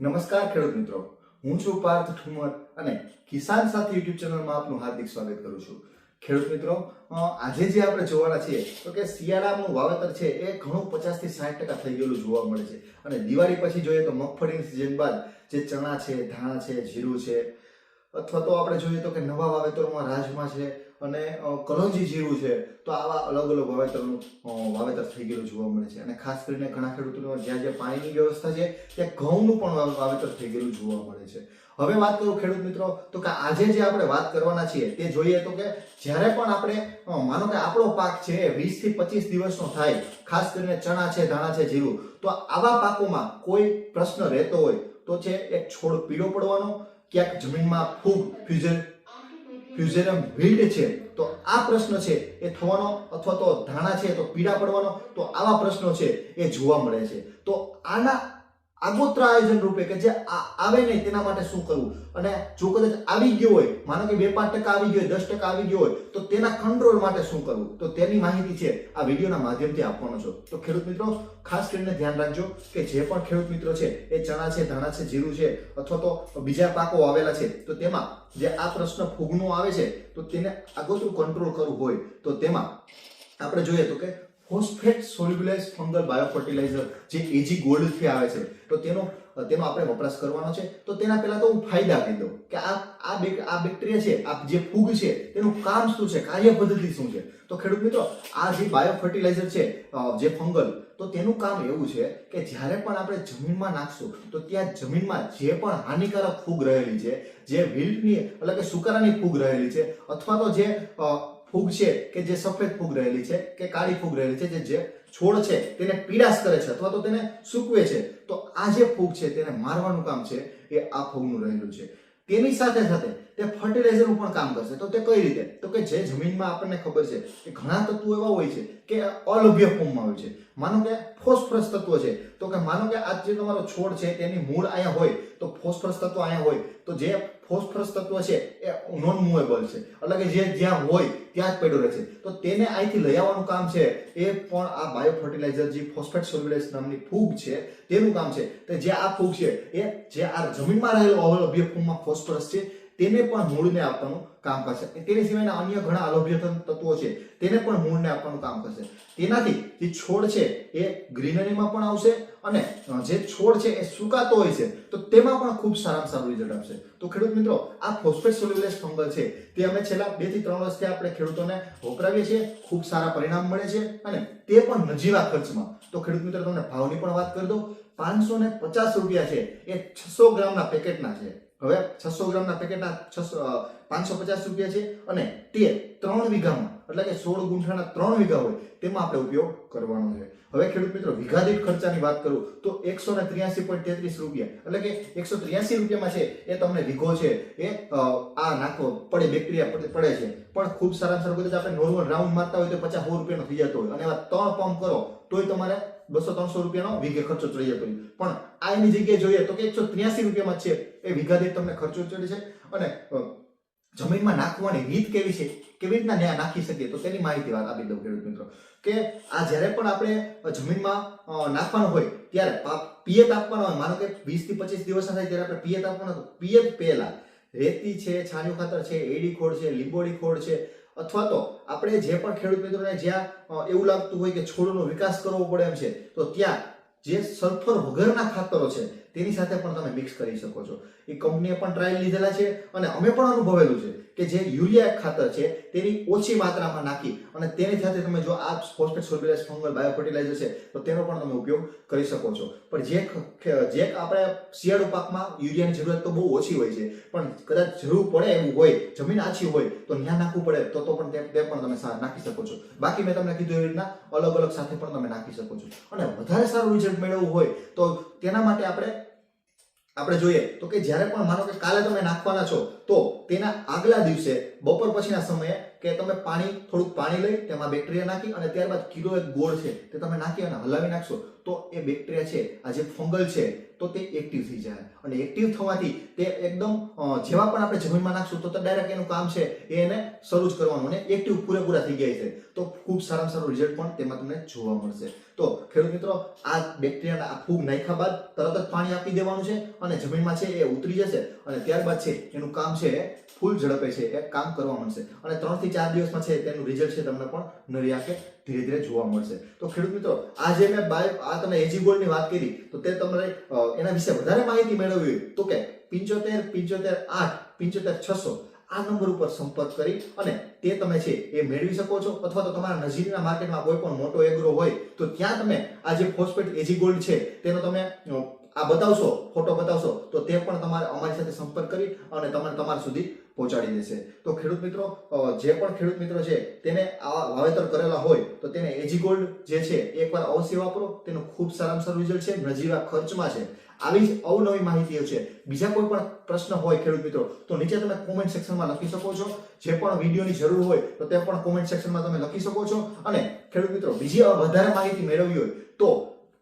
નમસ્કાર ખેડૂત મિત્રો. હું છું પાર્થ ઠુમર અને કિસાન સાથી યુટ્યુબ ચેનલમાં આપનું હાર્દિક સ્વાગત કરું છું. ખેડૂત મિત્રો આજે જે આપણે જોવાના છીએ, તો કે શિયાળાનું વાવેતર છે એ ઘણું પચાસથી સાઠ ટકા થઈ ગયેલું જોવા મળે છે. અને દિવાળી પછી જોઈએ તો મગફળીની સિઝન બાદ જે ચણા છે, ધાણા છે, જીરું છે, અથવા તો આપણે જોઈએ તો કે નવા વાવેતરોમાં રાજમા છે અને કલોંજી જીરું છે. તો આવા અલગ અલગ વાવેતરનું વાવેતર થઈ ગયેલું જોવા મળે છે. અને ખાસ કરીને ઘણા ખેડૂતોને જ્યાં જ્યાં પાણીની વ્યવસ્થા છે, ત્યાં ઘઉંનું પણ વાવે- વાવેતર થઈ ગયેલું જોવા મળે છે. હવે વાત કરું ખેડૂત મિત્રો, તો કે આજે જે આપણે વાત કરવાના છીએ, તે જોઈએ તો કે જ્યારે પણ આપણે માનો કે આપણો પાક છે એ વીસથી પચીસ દિવસનો થાય, ખાસ કરીને ચણા છે, ધાણા છે, જીરું, તો આવા પાકોમાં કોઈ પ્રશ્ન રહેતો હોય, તો છે એક છોડ પીળો પડવાનો, ક્યાંક જમીનમાં ફૂગ ફ્યુઝન ફ્યુઝેરમ વિલ્ડ છે, તો આ પ્રશ્ન છે એ થવાનો અથવા તો ધાણા છે, તો પીડા પડવાનો, તો આવા પ્રશ્નો છે એ જોવા મળે છે. તો આના આગોતરા આયોજન રૂપે કે જે આવે નહીં તેના માટે શું કરવું? અને જો કદાચ આવી ગયો હોય, માનો કે બે પાંચ ટકા આવી ગયો હોય, દસ ટકા આવી ગયો હોય, તો તેના કંટ્રોલ માટે શું કરવું? તો તેની માહિતી છે, આ વિડીયોના માધ્યમથી આપવાનો છો. તો ખેડૂત મિત્રો, ખાસ કરીને ધ્યાન રાખજો કે જે પણ ખેડૂત મિત્રો છે, એ ચણા છે, ધાણા છે, જીરું છે, અથવા તો બીજા પાકો આવેલા છે, તો તેમાં જે આ પ્રશ્ન ફૂગનો આવે છે, તો તેને આગોતરું કંટ્રોલ કરવું હોય, તો તેમાં આપણે જોઈએ તો કે ફોસ્ફેટ સોલ્યુબલાઇઝ ફંગલ બાયોફર્ટિલાઇઝર, જે એજી ગોલ્ડથી આવે છે. તો તેનો તેનો આપણે વપરાશ કરવાનો છે. તો તેના પહેલા તો હું ફાયદા કહી દઉં કે આ આ આ બેક્ટેરિયા છે, આ જે ફૂગ છે, તેનું કામ શું છે? કાર્ય પદ્ધતિ શું છે? તો ખેડૂત મિત્રો, આ જે બાયોફર્ટિલાઇઝર છે જે ફંગલ, તો તેનું કામ એવું છે કે જ્યારે પણ આપણે જમીનમાં નાખશું, તો ત્યાં જમીનમાં જે પણ હાનિકારક ફૂગ રહેલી છે, જે વિલ્ટની એટલે કે સુકારાની ફૂગ રહેલી છે, અથવા તો જે ફૂગ છે કે જે સફેદ ફૂગ રહેલી છે, કે કાળી ફૂગ રહેલી છે, જે જે છોડ છે તેને પીડાશ કરે છે અથવા તો તેને સૂકવે છે, તો આ જે ફૂગ છે તેને મારવાનું કામ છે એ આ ફૂગનું રહેલું છે. તેની સાથે સાથે તે ફર્ટિલાઇઝરનું પણ કામ કરશે. તો તે કઈ રીતે? તો કે જે જમીનમાં આપણને ખબર છે કે ઘણા તત્વો એવા હોય છે કે અલભ્ય ફોર્મમાં હોય છે. માનો કે ફોસ્ફરસ તત્વ છે. તો કે માનો કે આ જે તમારો છોડ છે તેની મૂળ અહીંયા હોય, તો ફોસ્ફરસ તત્વ અહીંયા હોય, તો જે ફોસ્ફરસ તત્વ છે એ નોન મુવેબલ છે. એટલે કે જે જ્યાં હોય ત્યાં જ પડ્યો રહે છે તો તેને અહીંથી લઈ આવવાનું કામ છે. એ પણ આ બાયો ફર્ટિલાઇઝર જે ફોસ્ફેટ સોલ્યુલેસ નામની ફૂગ છે, તેનું કામ છે. તો જે આ ફૂગ છે, એ જે આ જમીનમાં રહેલો અવલભ્ય ફૂગમાં ફોસ્ફરસ છે તેને પણ મૂળને આપવાનું કામ કરશે. તેની સિવાયના અન્ય ઘણા અલભ્ય તત્વો છે, તેને પણ મૂળને આપવાનું કામ કરશે. તેનાથી જે છોડ છે, એ ગ્રીનરીમાં પણ આવશે અને જે છોડ છે, એ સુકાતો હોય છે, તો તેમાં પણ ખૂબ સારામાં સારું રિઝલ્ટ આપશે. તો ખેડૂત મિત્રો, આ ફોસ્ફેટ સોલ્યુલેસ ફંગલ છે, તે અમે છેલ્લા બેથી ત્રણ વર્ષથી આપણે ખેડૂતોને વપરાવીએ છીએ, ખૂબ સારા પરિણામ મળે છે અને તે પણ નજીવા ખર્ચમાં. તો ખેડૂત મિત્રો, તમને ભાવની પણ વાત કરી દો પાંચસો ને પચાસ રૂપિયા છે, એ છસો ગ્રામના પેકેટના છે. હવે છસો ગ્રામના પેકેટના છસો પાંચસો પચાસ રૂપિયા છે અને તે ત્રણ વીઘામાં, એટલે કે સોળ ગુંઠાના ત્રણ વીઘા હોય, તેમાં આપણે ઉપયોગ કરવાનો છે. હવે ખેડૂત મિત્રો, વીઘા દીઠ ખર્ચાની વાત કરું, તો એકસો ને ત્ર્યાસી પોઈન્ટ તેત્રીસ રૂપિયા, એટલે કે એકસો ત્ર્યાસી રૂપિયામાં છે, એ તમને વીઘો છે, એ આ નાખો, પડે બેક્ટેરિયા પડે છે. પણ ખૂબ સારા સારું કદાચ આપણે નોર્મલ રાઉન્ડ મારતા હોય તો પચાસ, સો રૂપિયાનો થઈ જતો હોય, અને એવા ત્રણ પંપ કરો, તોય તમારે બસો, ત્રણસો રૂપિયાનો વીઘે ખર્ચો ચડી જતો હોય. પણ આ એની જગ્યાએ જોઈએ તો કે એકસો ત્ર્યાસી રૂપિયામાં છે. એ વીઘા દીઠ તમને ખર્ચો ચડે છે. અને જમીનમાં નાખવાની રીત કેવી છે? કેવી રીતના ન્યાય નાખી શકીએ? તો તેની માહિતી વાત આપી દઉં ખેડૂત મિત્રો. કે આ જ્યારે પણ આપણે જમીનમાં નાખવાનું હોય, ત્યારે પિયત આપવાનો હોય, માનો કે વીસથી પચીસ દિવસના થાય ત્યારે આપણે પિયત આપવાનો પિયત પહેલા રેતી છે, છાણિયું ખાતર છે, એડી ખોળ છે લીંબોડી ખોળ છે, અથવા તો આપણે જે પણ ખેડૂત મિત્રોને જ્યાં એવું લાગતું હોય કે છોડનો વિકાસ કરવો પડે એમ છે, તો ત્યાં જે સલ્ફર વગરના ખાતરો છે તેની સાથે પણ તમે મિક્સ કરી શકો છો. એ કંપનીએ પણ ટ્રાયલ લીધેલા છે અને અમે પણ અનુભવેલું છે કે જે યુરિયા ખાતર છે તેની ઓછી માત્રામાં નાખી અને તેની સાથે તમે જો આ ફોસ્ફેટ સોલ્યુલાઇઝ ફંગલ બાયોફર્ટિલાઇઝર છે, તો તેનો પણ તમે ઉપયોગ કરી શકો છો. પણ જે જે આપણે શિયાળુ પાકમાં યુરિયાની જરૂરિયાત તો બહુ ઓછી હોય છે, પણ કદાચ જરૂર પડે એવું હોય, જમીન આછી હોય, તો ત્યાં નાખવું પડે, તો તો પણ તે પણ તમે નાખી શકો છો. બાકી મેં તમને કીધું એવી રીતના અલગ અલગ સાથે પણ તમે નાખી શકો છો. અને વધારે સારું રિઝલ્ટ મેળવવું હોય તો તેના માટે આપણે આપણે જોઈએ, તો કે જ્યારે પણ માનો કે કાલે તમે નાખવાના છો, તો તેના આગલા દિવસે, બપોર પછીના સમયે કે તમે પાણી, થોડુંક પાણી લઈ, તેમાં બેક્ટેરિયા નાખી અને ત્યારબાદ કિલો એક ગોળ છે, તે તમે નાખી અને હલાવી નાખશો, તો એ બેક્ટેરિયા છે, આ જે ફંગલ છે, તો તે એક્ટિવ થઈ જાય. અને એક્ટિવ થવાથી તે એકદમ જેવા પણ આપણે જમીનમાં નાખશું, તો ડાયરેક્ટ એનું કામ છે, એ એને શરૂ જ કરવાનું અને એક્ટિવ પૂરેપૂરા થઈ ગયા છે. તો ખૂબ સારામાં સારું રિઝલ્ટ પણ તેમાં તમને જોવા મળશે. તો ખેડૂત મિત્રો, આ બેક્ટેરિયાના આ ફૂગ નાખ્યા બાદ તરત જ પાણી આપી દેવાનું છે અને જમીનમાં છે એ ઉતરી જશે અને ત્યારબાદ છે એનું કામ છે ફૂલ ઝડપે છે એ કામ કરવા મળશે. અને ત્રણથી ચાર દિવસમાં છે તેનું રિઝલ્ટ છે તમને પણ નરી આંખે ધીરે ધીરે જોવા મળશે. તો ખેડૂત મિત્રો આજે મેં બાય, આ તમે એજી ગોલ્ડની વાત કરી, તો તે તમારે એના વિશે વધારે માહિતી મેળવવી તો કે પિંચોતેર પિંચોતેર આઠ, પિંચોતેર છસો આ નંબર ઉપર સંપર્ક કરી અને તે તમે છે એ મેળવી શકો છો. અથવા તો તમારા નજીકના માર્કેટમાં કોઈ પણ મોટો એગ્રો હોય, તો ત્યાં તમે આ જે ફોસ્ફેટ એજી ગોલ્ડ છે, તેનો તમે આ બતાવશો, ફોટો બતાવશો, તો તે પણ તમારે અમારી સાથે સંપર્ક કરી અને તમારે તમારા સુધી પહોંચાડી દેશે. તો ખેડૂત મિત્રો જે પણ ખેડૂત મિત્રો છે, તેને આ વાવેતર કરેલા હોય, તો તેને એજી ગોલ્ડ જે છે, એકવાર અવશ્ય વાપરો. તેનું ખૂબ સારામાં સારું રિઝલ્ટ છે. નજીવા ખર્ચમાં છે. આવી જ અવનવી માહિતીઓ છે. બીજા કોઈ પણ પ્રશ્ન હોય ખેડૂત મિત્રો, તો નીચે તમે કોમેન્ટ સેક્શનમાં લખી શકો છો. જે પણ વિડીયોની જરૂર હોય, તો તે પણ કોમેન્ટ સેક્શનમાં તમે લખી શકો છો. અને ખેડૂત મિત્રો, બીજી વધારે માહિતી મેળવવી હોય, તો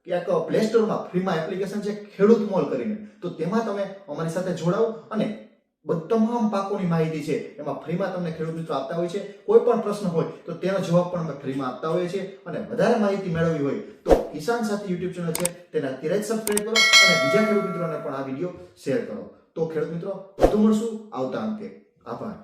ક્યાંક પ્લે સ્ટોરમાં ફ્રીમાં એપ્લિકેશન છે, ખેડૂત મોલ કરીને. તો તેમાં તમે અમારી સાથે જોડાઓ અને તમામ પાકોની માહિતી છે, એમાં ફ્રીમાં તમને ખેડૂત મિત્રો આપતા હોય છે. કોઈ પણ પ્રશ્ન હોય, તો તેનો જવાબ પણ અમે ફ્રીમાં આપતા હોઈએ છીએ. અને વધારે માહિતી મેળવવી હોય, તો કિસાન સાથે યુટ્યુબ ચેનલ છે, તેને અત્યારે જ કરો અને બીજા ખેડૂત મિત્રોને પણ આ વીડિયો શેર કરો. તો ખેડૂત મિત્રો, વધુ મળશું આવતા અંકે. આભાર.